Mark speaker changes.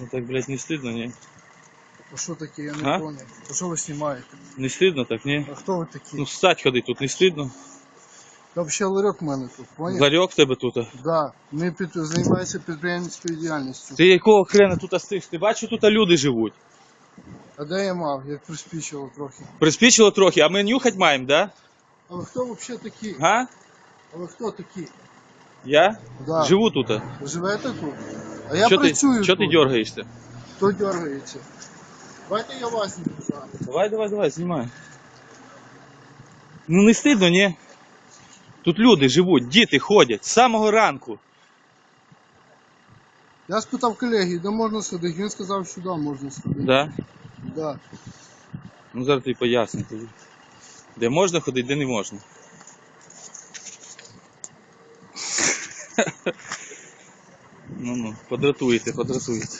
Speaker 1: Ну так, блядь, не стидно, ні?
Speaker 2: А що таке, я
Speaker 1: А?
Speaker 2: не понял. А що ви знімаєте?
Speaker 1: Не стидно так, ні?
Speaker 2: А хто ви такі?
Speaker 1: Ну встать ходить тут, не стидно.
Speaker 2: Та взагалі ларьок в мене тут, поняв?
Speaker 1: Ларьок в тебе тут.
Speaker 2: Да, ми під... займаємося підприємницькою діяльністю.
Speaker 1: Ти якого хрена тут стиш? Ти бачиш, тут люди живуть.
Speaker 2: А де я мав, як приспічило трохи.
Speaker 1: Приспічило трохи, а ми нюхать маємо, да?
Speaker 2: А ви хто взагалі такі?
Speaker 1: Га?
Speaker 2: А ви хто такі?
Speaker 1: Я?
Speaker 2: Да.
Speaker 1: Живу тут.
Speaker 2: Ви живете тут? А я
Speaker 1: Що ти,
Speaker 2: працюю
Speaker 1: що
Speaker 2: тут.
Speaker 1: ти дергаєшся?
Speaker 2: Хто дергається? Давайте я вас не писаю.
Speaker 1: Давай, давай, давай, знімай. Ну не стидно, ні? Тут люди живуть, діти ходять з самого ранку.
Speaker 2: Я спитав колеги, де можна сходити, він сказав, що да, можна сходити.
Speaker 1: Да?
Speaker 2: Да.
Speaker 1: Ну зараз тобі поясню тоді. Де можна ходити, де не можна. Ну ну, подратуєте, подратуєте.